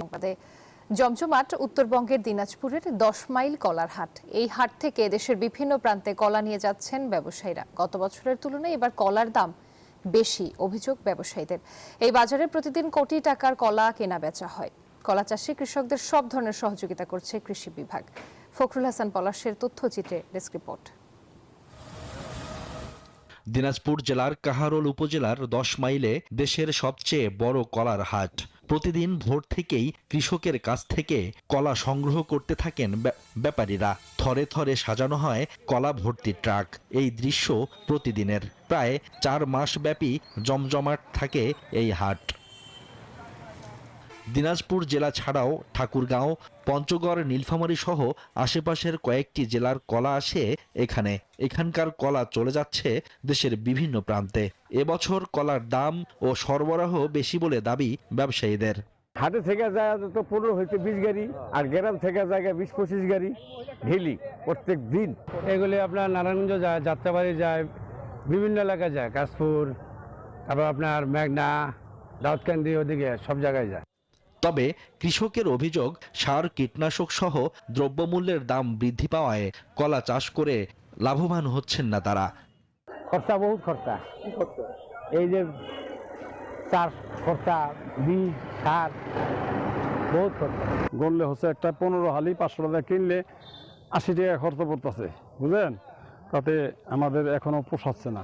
সংবাদে জমজমাট উত্তরবঙ্গের দিনাজপুরের দশ মাইল কলার হাট। এই হাট থেকে দেশের বিভিন্ন প্রান্তে কলা নিয়ে যাচ্ছেন ব্যবসায়ীরা। গত বছরের তুলনায় এবার কলার দাম বেশি, অভিযোগ ব্যবসায়ীদের। এই বাজারে প্রতিদিন কোটি টাকার কলা কেনা বেচা হয়। কলা চাষে কৃষকদের সব ধরনের সহযোগিতা করছে কৃষি বিভাগ। ফখরুল হাসান পলাশের তথ্যচিত্রে ডেস্ক রিপোর্ট। দিনাজপুর জেলার কাহারোল উপজেলার দশ মাইলে দেশের সবচেয়ে বড় কলার হাট। প্রতিদিন ভোর থেকেই কৃষকের কাছ থেকে কলা সংগ্রহ করতে থাকেন ব্যা- ব্যাপারীরা। থরে থরে সাজানো হয় কলা ভর্তি ট্রাক। এই দৃশ্য প্রতিদিনের। প্রায় চার মাস ব্যাপী জমজমাট থাকে এই হাট। দিনাজপুর জেলা ছাড়াও ঠাকুরগাঁও পঞ্চগড় নীলফামারী সহ আশেপাশের কয়েকটি জেলার কলা আসে এখানে। এখানকার কলা চলে যাচ্ছে দেশের বিভিন্ন প্রান্তে। এবছর কলার দাম ও সরবরাহ বেশি বলে দাবি ব্যবসায়ীদের। হাটে থেকে যায় তো পনেরো হইতে বিশ গাড়ি আর গ্রাম থেকে জায়গায় বিশ পঁচিশ গাড়ি ঢেলি প্রত্যেক দিন। এগুলি আপনার নারায়ণগঞ্জ যায় যাত্রাবাড়ি যায় বিভিন্ন এলাকায় যায় কাশপুর তারপর আপনার মেঘনা দাউদকান্দি ওদিকে সব জায়গায় যায়। তবে কৃষকের অভিযোগ সার কীটনাশক সহ দ্রব্যমূল্যের দাম বৃদ্ধি পাওয়ায় কলা চাষ করে লাভবান হচ্ছেন না তারা। খরচা বহুত খরচা। এই যে চার খরচা বীজ সার বহুত খরচা। গড়লে হচ্ছে একটা পনেরো হালি পাঁচশো টাকা কিনলে আশি টাকা খরচা পড়তেছে বুঝলেন? তাতে আমাদের এখনও পোষাচ্ছে না।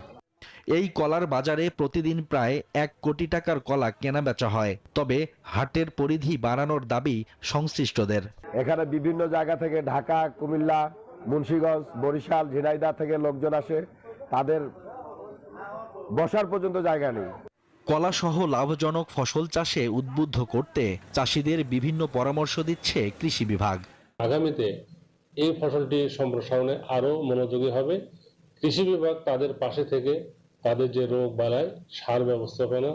এই কলার বাজারে প্রতিদিন প্রায় এক কোটি টাকার কলা কেনা বেচা হয়। তবে হাটের পরিধি বাড়ানোর দাবি সংশ্লিষ্টদের। এখানে বিভিন্ন জায়গা থেকে ঢাকা কুমিল্লা মুন্সিগঞ্জ বরিশাল ঝিনাইদহ থেকে লোকজন আসে। তাদের বসার পর্যন্ত জায়গা নেই। কলাসহ লাভজনক ফসল চাষে উদ্বুদ্ধ করতে চাষিদের বিভিন্ন পরামর্শ দিচ্ছে কৃষি বিভাগ। আগামীতে এই ফসলটি সম্প্রসারণে আরও মনোযোগী হবে। কৃষি বিভাগ তাদের পাশে থেকে তাদের যে রোগ বালাই, সার ব্যবস্থাপনা,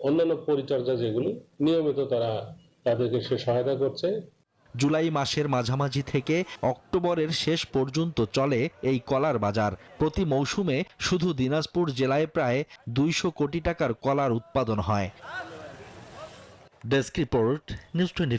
অন্যান্য পরিচর্যা যেগুলি, নিয়মিত তারা তাদেরকে সে সহায়তা করছে। জুলাই মাসের মাঝামাঝি থেকে অক্টোবরের শেষ পর্যন্ত চলে এই কলার বাজার। প্রতি মৌসুমে শুধু দিনাজপুর জেলায় প্রায় দুইশো কোটি টাকার কলার উৎপাদন হয়। Desk report, news twenty